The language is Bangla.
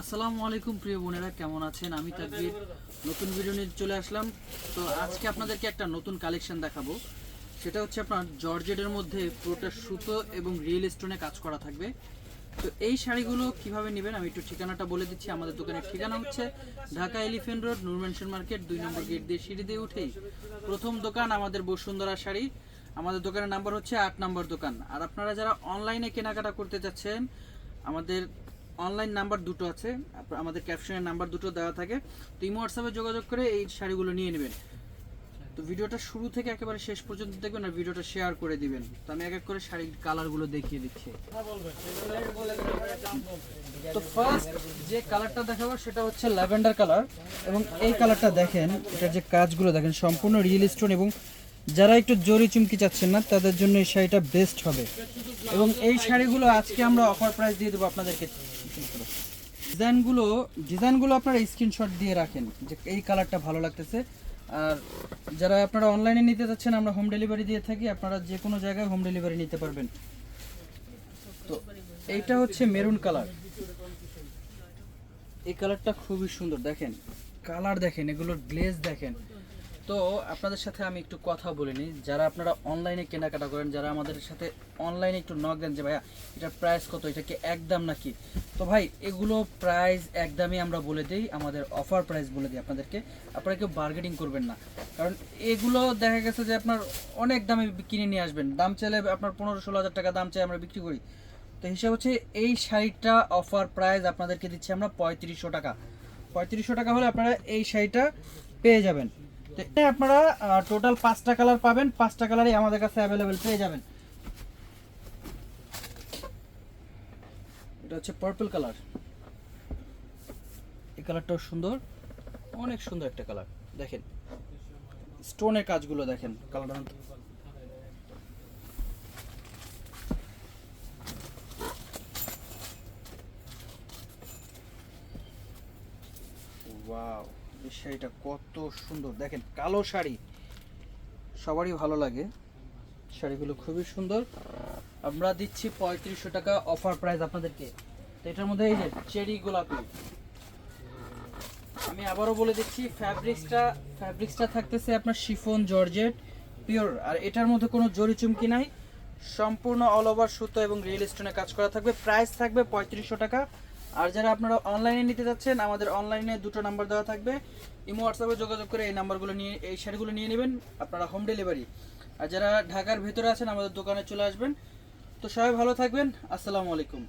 আসসালামু আলাইকুম, প্রিয় বোনেরা, কেমন আছেন? আমি তাকবীর। নতুন ভিডিও নিয়ে চলে আসলাম। তো আজকে আপনাদেরকে একটা নতুন কালেকশন দেখাবো। সেটা হচ্ছে আপনার জর্জেটের মধ্যে পুরোটা সুতো এবং রিয়েল স্টোনে কাজ করা থাকবে। তো এই শাড়িগুলো কীভাবে নেবেন আমি একটু ঠিকানাটা বলে দিচ্ছি। আমাদের দোকানের ঠিকানা হচ্ছে Dhaka elephant road Nur mansion market, দুই নম্বর গেট দিয়ে সিঁড়ি দিয়ে উঠেই। প্রথম দোকান আমাদের বসুন্ধরা শাড়ি। আমাদের দোকানের নাম্বার হচ্ছে আট নম্বর দোকান। আর আপনারা যারা অনলাইনে কেনাকাটা করতে চাচ্ছেন আমাদের অনলাইন নাম্বার দুটো আছে। আমাদের ক্যাপশনের নাম্বার দুটো দেওয়া থাকে। তো ইমো হোয়াটসঅ্যাপে যোগাযোগ করে এই শাড়িগুলো নিয়ে নেবেন। তো ভিডিওটা শুরু থেকে একেবারে শেষ পর্যন্ত দেখবেন আর ভিডিওটা শেয়ার করে দিবেন। তো আমি এক এক করে শাড়ির কালারগুলো দেখিয়ে দিচ্ছি। তো ফার্স্ট যে কালারটা দেখাবো সেটা হচ্ছে ল্যাভেন্ডার কালার এবং এই কালারটা দেখেন, এটার যে কাজগুলো দেখেন, সম্পূর্ণ রিয়েল স্টোন এবং যারা একটু জরি চুমকি চাচ্ছেন না, তাদের জন্য এই শাড়িটা বেস্ট হবে। এবং এই শাড়িগুলো আজকে আমরা অফার প্রাইস দিয়ে দেবো আপনাদেরকে। ডিজাইনগুলো ডিজাইনগুলো আপনারা স্ক্রিনশট দিয়ে রাখেন যে এই কালারটা ভালো লাগতেছে। আর যারা আপনারা অনলাইনে নিতে চাচ্ছেন আমরা হোম ডেলিভারি দিয়ে থাকি, আপনারা যে কোনো জায়গায় হোম ডেলিভারি নিতে পারবেন। তো এইটা হচ্ছে মেরুন কালার এই কালারটা খুবই সুন্দর, দেখেন। কালার দেখেন, এগুলোর গ্লেজ দেখেন। তো আপনাদের সাথে আমি একটু কথা বলে নিই। যারা আপনারা অনলাইনে কেনাকাটা করেন, যারা আমাদের সাথে অনলাইনে একটু নক দেন যে, ভাইয়া, এটার প্রাইস কত? এটা কি একদম নাকি? তো ভাই, এগুলো প্রাইস একদমই আমরা বলে দিই, আমাদের অফার প্রাইস বলে দিই আপনাদেরকে। আপনারা কেউ বার্গেটিং করবেন না। কারণ এগুলো দেখা গেছে যে আপনার অনেক দামে কিনে নিয়ে আসবেন। দাম চাইলে আপনার পনেরো ষোলো হাজার টাকা দাম চাই আমরা বিক্রি করি। তো হিসাব হচ্ছে এই শাড়িটা অফার প্রাইস আপনাদেরকে দিচ্ছি আমরা পঁয়ত্রিশশো টাকা। পঁয়ত্রিশশো টাকা হলে আপনারা এই শাড়িটা পেয়ে যাবেন। আপনারা টোটাল পাঁচটা কালার পাবেন, পাঁচটা কালারই আমাদের কাছে অ্যাভেলেবেল পেয়ে যাবেন। এটা হচ্ছে পার্পল কালার এই কালারটাও সুন্দর, অনেক সুন্দর একটা কালার দেখেন স্টোনের কাজগুলো দেখেন কালারটা ওয়াও শাড়িটা কত সুন্দর। দেখেন, কালো শাড়ি, সবারই ভালো লাগে। শাড়িগুলো খুবই সুন্দর। আমরা দিচ্ছি পঁয়ত্রিশশো টাকা অফার প্রাইস আপনাদেরকে। তো এটার মধ্যে এই যে চেরি গোলাপি, আমি আবারও বলে দিচ্ছি ফ্যাব্রিক্সটা ফ্যাব্রিক্সটা থাকতেছে আপনার শিফন জর্জেট পিওর আর এটার মধ্যে কোনো জরি চুমকি নাই। সম্পূর্ণ অল ওভার সুতো এবং রিয়েল স্টোনে কাজ করা থাকবে। প্রাইস থাকবে পঁয়ত্রিশশো টাকা। আর যারা আপনারা অনলাইনে নিতে যাচ্ছেন, আমাদের অনলাইনে দুটো নাম্বার দেওয়া থাকবে। ইমো হোয়াটসঅ্যাপে যোগাযোগ করে এই নাম্বারগুলো নিয়ে, এই শাড়িগুলো নিয়ে নেবেন, আপনারা হোম ডেলিভারি আর যারা ঢাকার ভেতরে আছেন, আমাদের দোকানে চলে আসবেন। তো সবাই ভালো থাকবেন, আসসালামু আলাইকুম।